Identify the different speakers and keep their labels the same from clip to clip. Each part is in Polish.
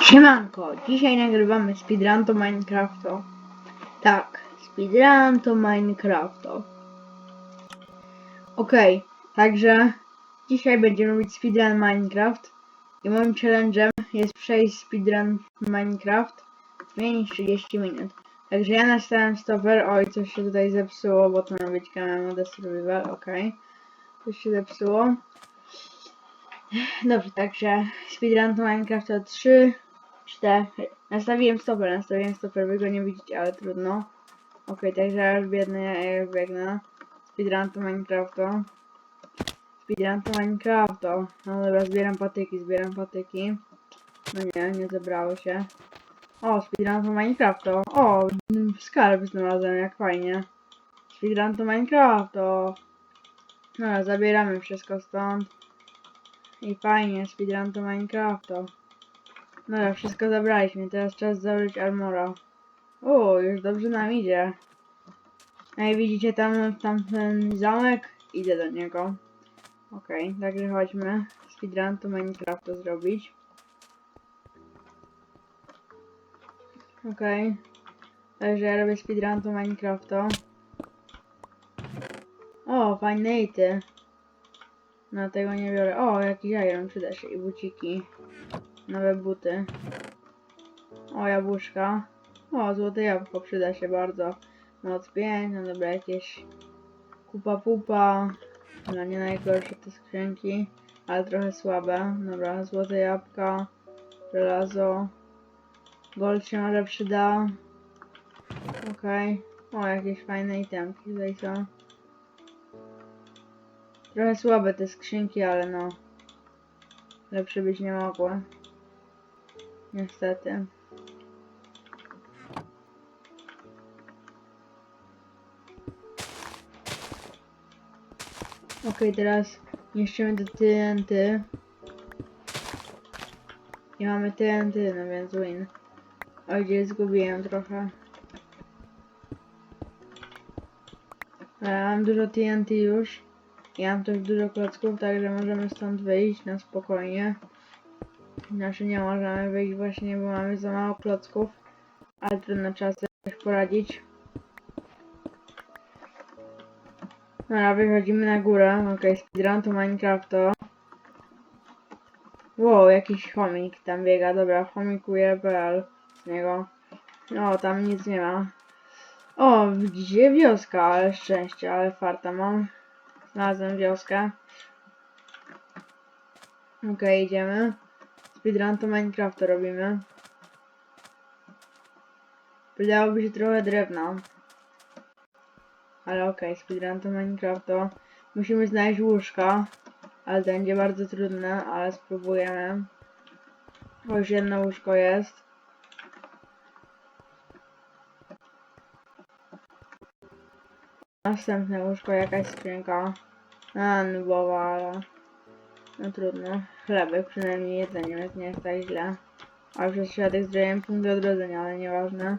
Speaker 1: Siemanko, dzisiaj nagrywamy speedrun to Minecrafto. Tak, speedrun to Minecrafto. Okej, także dzisiaj będziemy robić speedrun Minecraft i moim challenge'em jest przejść speedrun Minecraft w mniej niż 30 minut. Także ja nastawiam stopper, oj coś się tutaj zepsuło, bo to ma być kamera mode survival, okej. Coś się zepsuło. Dobrze, także speedrun to Minecraft to 3, 4. Nastawiłem stoper, nastawiłem stoper, wy go nie widzicie, ale trudno. Okej, także ja już biegnę, ja już biegnę. Speedrun to Minecrafto. Speedrun to Minecrafto. No dobra, zbieram patyki, zbieram patyki. No nie, nie zebrało się. O, speedrun to Minecrafto. O, skarb znalazłem, jak fajnie. Speedrun to Minecrafto. No, zabieramy wszystko stąd. I fajnie, speedrun to Minecrafto. Dobra, wszystko zabraliśmy, teraz czas założyć armora. O, już dobrze nam idzie. No i widzicie tam, tam ten zamek? Idę do niego. Okej, także chodźmy. Speedrun to Minecrafto zrobić. Okej. Także ja robię speedrun to Minecrafto. O, fajne ity. No tego nie biorę. O, jakiś iron przyda się i buciki. Nowe buty. O, jabłuszka. O, złote jabłko przyda się bardzo. Moc 5, no dobra, jakieś kupa pupa. No nie najgorsze te skrzynki, ale trochę słabe. Dobra, złote jabłka, żelazo. Gold się może przyda. Okej. O, jakieś fajne itemki tutaj są. Trochę słabe te skrzynki, ale no. Lepsze być nie mogły. Niestety. Okej, teraz niszczymy te TNT. I mamy TNT, no więc win. Oj, gdzie zgubiłem trochę. Ale mam dużo TNT już. Ja mam też dużo klocków, także możemy stąd wyjść na spokojnie. Znaczy nie możemy wyjść właśnie, bo mamy za mało klocków. Ale trudno trzeba sobie poradzić. Dobra, wychodzimy na górę. Okej, speedrun to Minecrafto. Wow, jakiś chomik tam biega. Dobra, chomikuje.pl z niego. No, tam nic nie ma. O, widzicie wioska, ale szczęście, ale farta mam. Znalazłem wioskę. Okej, idziemy. Speedrun to Minecrafta robimy. Przydałoby się trochę drewna. Ale okej, speedrun to Minecrafta. Musimy znaleźć łóżka. Ale to będzie bardzo trudne, ale spróbujemy. O, już jedno łóżko jest. Następne łóżko, jakaś skrzynka. A, nubowa, ale... No trudno. Chlebek, przynajmniej jedzenie, więc nie jest tak źle. A przez świadek zdrojem punkt odrodzenia, ale nieważne.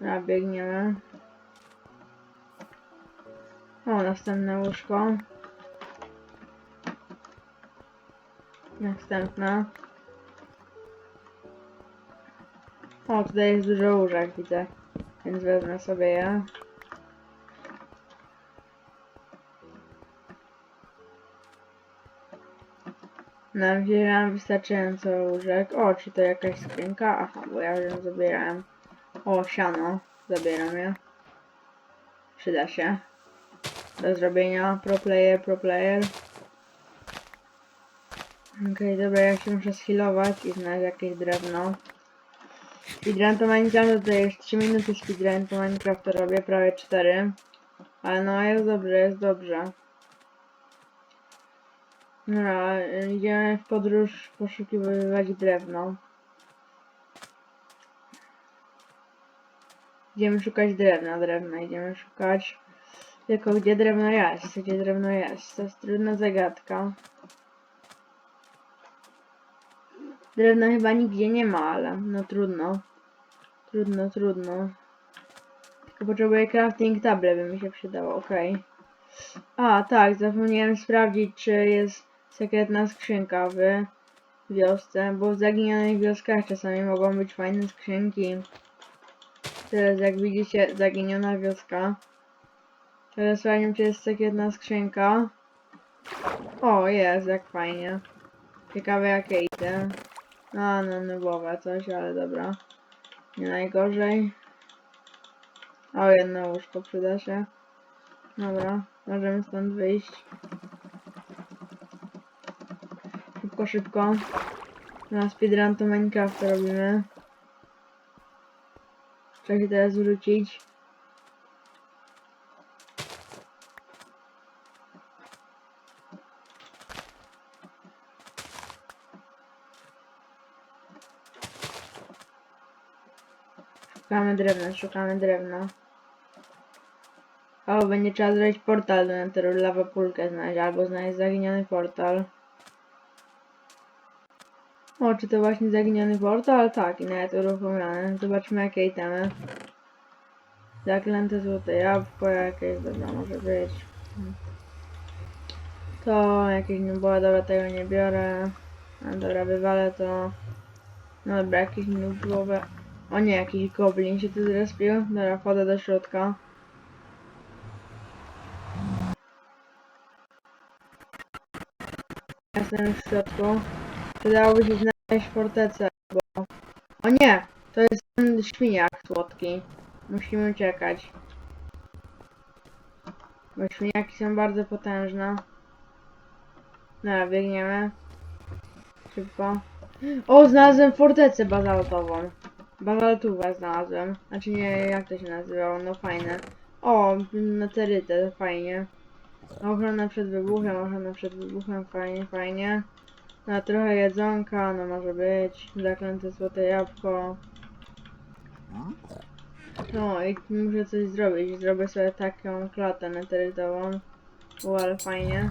Speaker 1: Dobra, biegniemy. O, następne łóżko. Następne. O, tutaj jest dużo łóżek, widzę. Więc wezmę sobie je. Nam wzięłam wystarczająco łóżek. O, czy to jakaś skrzynka? Aha, bo ja ją zabierałem. O, siano. Zabieram je. Przyda się. Do zrobienia. Pro player, pro player. Okej, dobra, ja się muszę schilować i znaleźć jakieś drewno. Speedrun to Minecraft to jest 3 minuty speedrun to Minecraft robię, prawie 4. Ale no jest dobrze, jest dobrze. Y, idziemy w podróż poszukiwać drewno. Idziemy szukać drewna, drewna idziemy szukać. Tylko gdzie drewno jest? Gdzie drewno jest? To jest trudna zagadka. Drewna chyba nigdzie nie ma, ale no trudno. Trudno, trudno. Tylko potrzebuję crafting table, by mi się przydało, okej. A, tak, zapomniałem sprawdzić, czy jest sekretna skrzynka w wiosce, bo w zaginionych wioskach czasami mogą być fajne skrzynki. Teraz jak widzicie, zaginiona wioska. Teraz fajnie czy jest tak jedna skrzynka. O, jest, jak fajnie. Ciekawe jakie idę. A, no nubowe coś, ale dobra. Nie najgorzej. O, jedno łóżko przyda się. Dobra, możemy stąd wyjść. Szybko, szybko. Na speedrun to Minecrafta robimy. Trzeba się teraz wrócić. Szukamy drewna, szukamy drewna. O, będzie trzeba zrobić portal do Netheru, lawę pulkę znaleźć, albo znaleźć zaginiony portal. O, czy to właśnie zaginiony portal? Tak, i nawet uruchomiony. Zobaczmy jakie itemy. Zaklęte złote jabłko jakieś, dobra, może być. To jakieś nubowe, dobra, tego nie biorę. A dobra, wywalę to. No dobra, jakieś nubowe. O nie, jakiś goblin się tu zrespił. Dobra, wchodzę do środka. Jestem w środku. Przydałoby się znaleźć fortecę, bo... O nie! To jest ten świniak słodki. Musimy uciekać. Bo świniaki są bardzo potężne. Dobra, biegniemy. Szybko. O, znalazłem fortecę bazaltową. Bazaltówę znalazłem. Znaczy nie, jak to się nazywało, no fajne. O, meteorytę, fajnie. Ochrona przed wybuchem, ochrona przed wybuchem, fajnie, fajnie. No trochę jedzonka, no może być. Zaklęte złote jabłko. No i muszę coś zrobić. Zrobię sobie taką klatę neterytową. U, ale fajnie.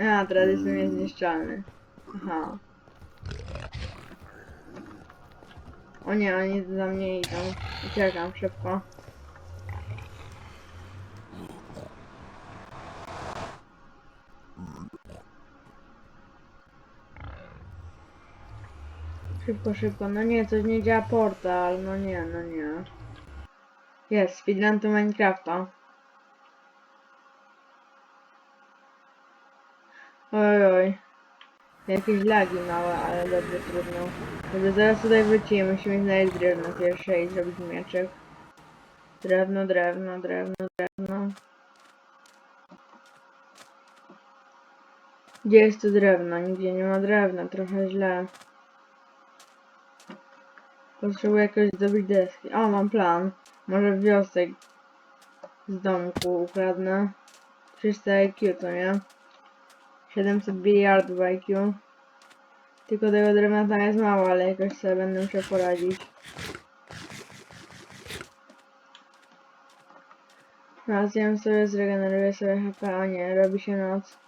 Speaker 1: A, teraz jestem niezniszczalny. Aha. O nie, oni za mnie idą. Uciekam szybko. Szybko, szybko. No nie, coś nie działa portal. No nie, no nie. Jest, speedrun to Minecrafta. Oj, oj. Jakieś lagi małe, ale dobrze, trudno. Dobrze, zaraz tutaj wrócimy. Musimy znaleźć drewno pierwsze i zrobić mieczek. Drewno, drewno, drewno, drewno. Gdzie jest to drewno? Nigdzie nie ma drewna, trochę źle. Potrzebuję jakoś zdobyć deski. O, mam plan. Może wiosek z domku ukradnę. 300 IQ, to nie? 700 biliardów IQ. Tylko tego drewna tam jest mało, ale jakoś sobie będę musiał poradzić. Raz jem sobie, zregeneruję sobie HP, a nie, robi się noc.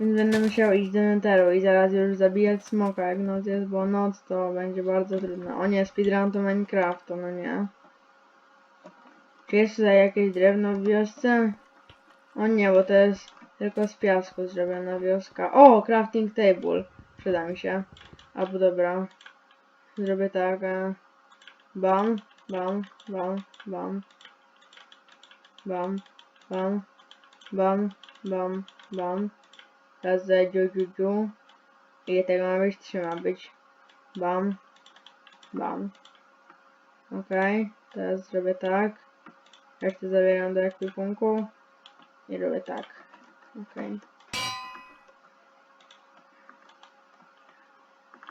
Speaker 1: Więc będę musiał iść do Netheru i zaraz już zabijać smoka, jak noc jest, bo noc to będzie bardzo trudno. O nie, speedrun to Minecraftu, no nie. Czy jest tutaj jakieś drewno w wiosce? O nie, bo to jest tylko z piasku zrobiona wioska. O, crafting table. Przyda mi się. Albo dobra. Zrobię tak. e, Bam, bam, bam, bam. Bam, bam, bam, bam, bam. Raz za dziu, dziu, dziu. Ile tego ma być? Trzy ma być. Bam. Bam. Okej. Teraz zrobię tak. Resztę zabieram do ekwipunku. I robię tak. Okej.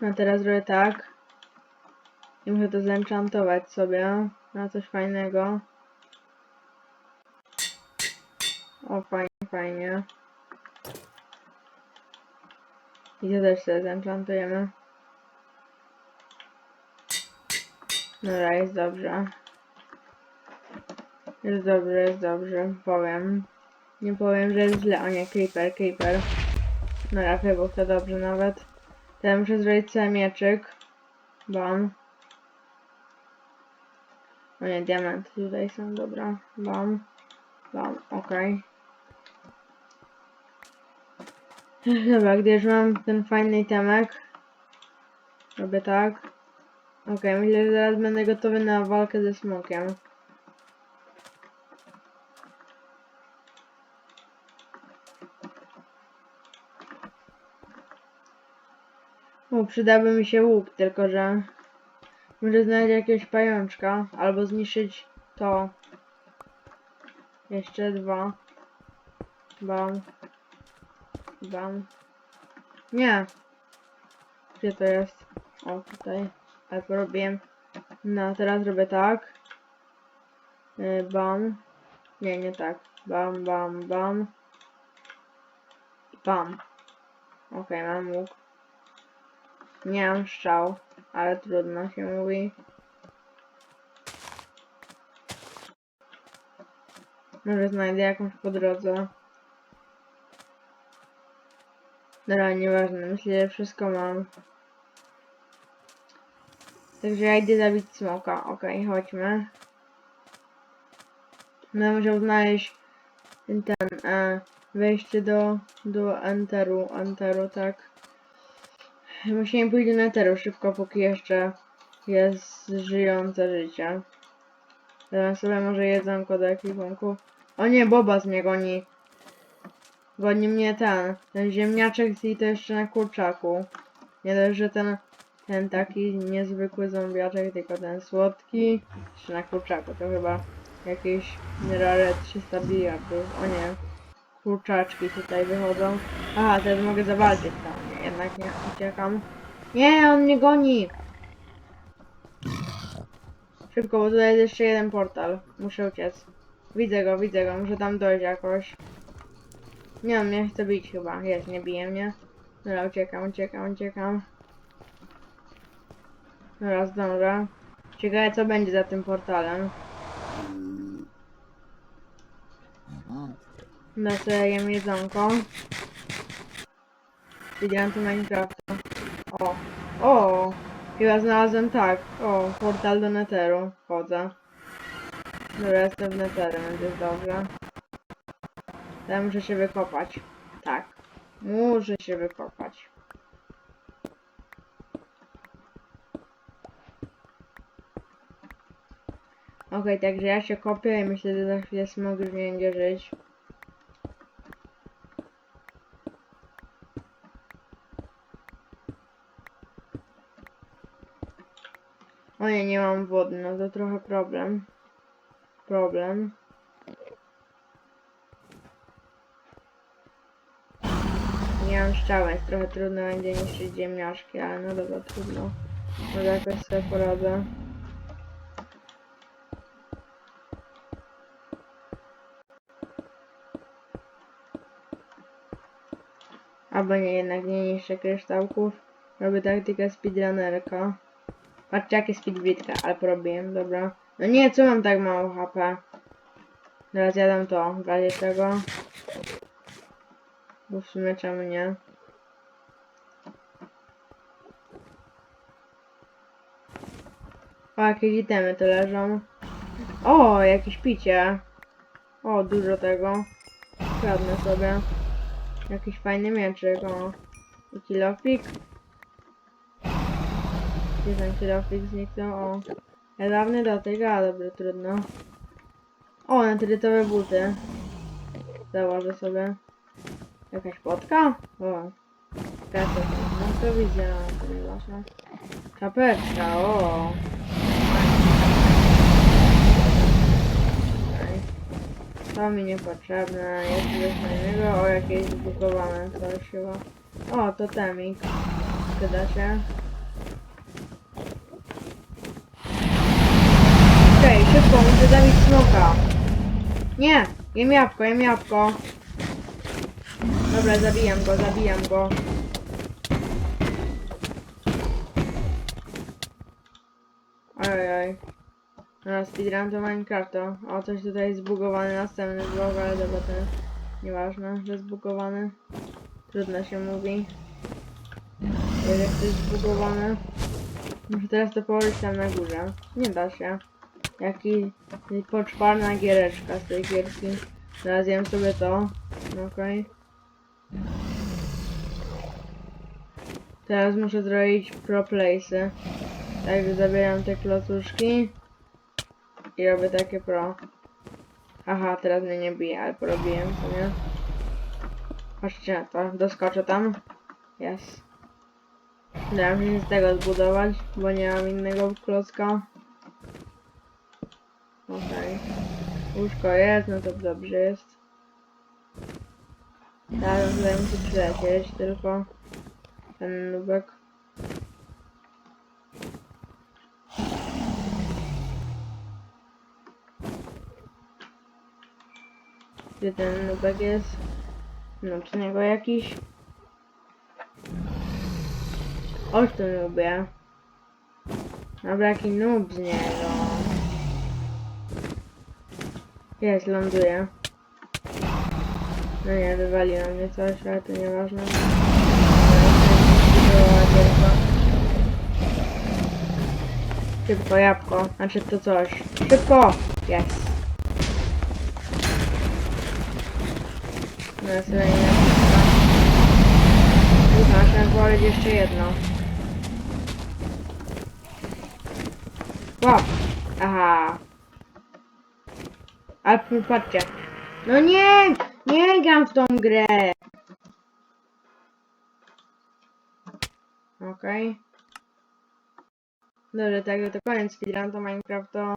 Speaker 1: No teraz robię tak. I muszę to zenchantować sobie na coś fajnego. O, fajnie, fajnie. I to też sobie zenchantujemy. Dobra, jest dobrze. Jest dobrze, jest dobrze, powiem. Nie powiem, że jest źle. O nie, creeper, creeper. No ja wybuch to dobrze nawet. Teraz muszę zrobić sobie mieczyk. Bam. O nie, diamenty tutaj są, dobra. Bam. Bam, okej. Dobra, gdy już mam ten fajny itemek, robię tak. Okej, myślę, że zaraz będę gotowy na walkę ze smokiem. O, przydałby mi się łuk, tylko że może znaleźć jakiegoś pajączka, albo zniszczyć to. Jeszcze dwa. Bam. Bam. Nie. Gdzie to jest? O, tutaj. Tak robiłem. No, teraz robię tak. Y, Bam. Nie, nie tak. Bam, bam, bam. Bam. Okej, mam łuk. Nie mam strzał, ale trudno się mówi. Może znajdę jakąś po drodze. Dobra, nieważne, myślę, że wszystko mam. Także ja idę zabić smoka. Okej, chodźmy. No musiał znaleźć ten, ten e, wejście do, do enteru, enteru, tak. Musimy pójść do neteru szybko, póki jeszcze jest żyjące życie. Teraz sobie może jedzonko do ekwipunku. O nie, Bobas mnie goni. Goni mnie ten, ten ziemniaczek i to jeszcze na kurczaku. Nie dość, że ten, ten taki niezwykły zombiaczek, tylko ten słodki. Jeszcze na kurczaku, to chyba jakieś rare 300 biliardów. O nie, kurczaczki tutaj wychodzą. Aha, teraz mogę zawalczyć tam. Nie, jednak nie uciekam. Nie, on mnie goni! Szybko, bo tutaj jest jeszcze jeden portal. Muszę uciec. Widzę go, widzę go, muszę tam dojść jakoś. Nie, on mnie chce bić chyba. Jest, nie bije mnie. Dobra, uciekam, uciekam, uciekam. Dobra, zdążę. Ciekawe co będzie za tym portalem. Jem jedzonko. Widziałem tu Minecrafta. O, o! Chyba znalazłem tak. O, portal do Netheru. Wchodzę. Dobra, jestem w Netherze, będzie dobrze. Ja muszę się wykopać. Tak. Muszę się wykopać. Okej, także ja się kopię i myślę, że za chwilę smog już nie będzie żyć. O nie, nie mam wody, no to trochę problem. Problem. Nie mam strzał, więc trochę trudno będzie niszczyć ziemniaczki, ale no dobra, trudno. Może jakoś sobie poradzę. Albo nie, jednak nie niszczę kryształków. Robię taktykę speedrunnerka. Patrzcie jakie speedbitka, ale porobiłem, dobra. No nie, co mam tak mało HP? Teraz jadam to, w razie czego. Bo w sumie czemu nie? O, jakieś itemy tu leżą. O, jakieś picie. O, dużo tego. Kradnę sobie. Jakiś fajny mieczyk, o. I kilofik. Gdzie ten kilofik zniknął? O. Ja dawny dotyk, a dobra, trudno. O, natrytowe buty. Założę sobie. Jakaś potka? O. Kasa. No to widzę, to nie wasza. Czapeczka, o. To mi niepotrzebne. Jest coś fajnego. O, jakieś zbugowane coś chyba. O, to temik. Przyda się. Okej, szybko, muszę zabić smoka. Nie! Jem jabłko, jem jabłko. Dobra, zabijam go, zabijam go. Ojoj. No, speedrun to Minecrafta. O, coś tutaj zbugowany, następny blog, ale dobra, to nieważne, że zbugowany. Trudno się mówi. Jak to jest zbugowane. Muszę teraz to położyć tam na górze. Nie da się. Jaki poczwarna giereczka z tej gierki. Teraz jem sobie to. Okej. Teraz muszę zrobić pro place'y. Także zabieram te klocuszki. I robię takie pro. Aha, teraz mnie nie bije, ale porobiłem sobie. Patrzcie na to, doskoczę tam. Jest. Dałem się z tego zbudować, bo nie mam innego klocka. Okej. Łóżko jest, no to dobrze jest. Teraz tutaj muszę przylecieć, tylko ten nubek. Gdzie ten nubek jest? No, czy niego jakiś? Chodź tu nubie. Dobra, jaki noob z niego. Jest, ląduje. No nie, wywaliło mnie coś, ale to nieważne. Szybko, jabłko. Znaczy to coś. Szybko! Jest. No ja sobie nie Kurwa, muszę powiedzieć jeszcze jedno. Łap! Aha. Ale patrzcie. No nie! Nie gram w tą grę! Okej. Dobrze, tak to koniec speedrun to Minecraft to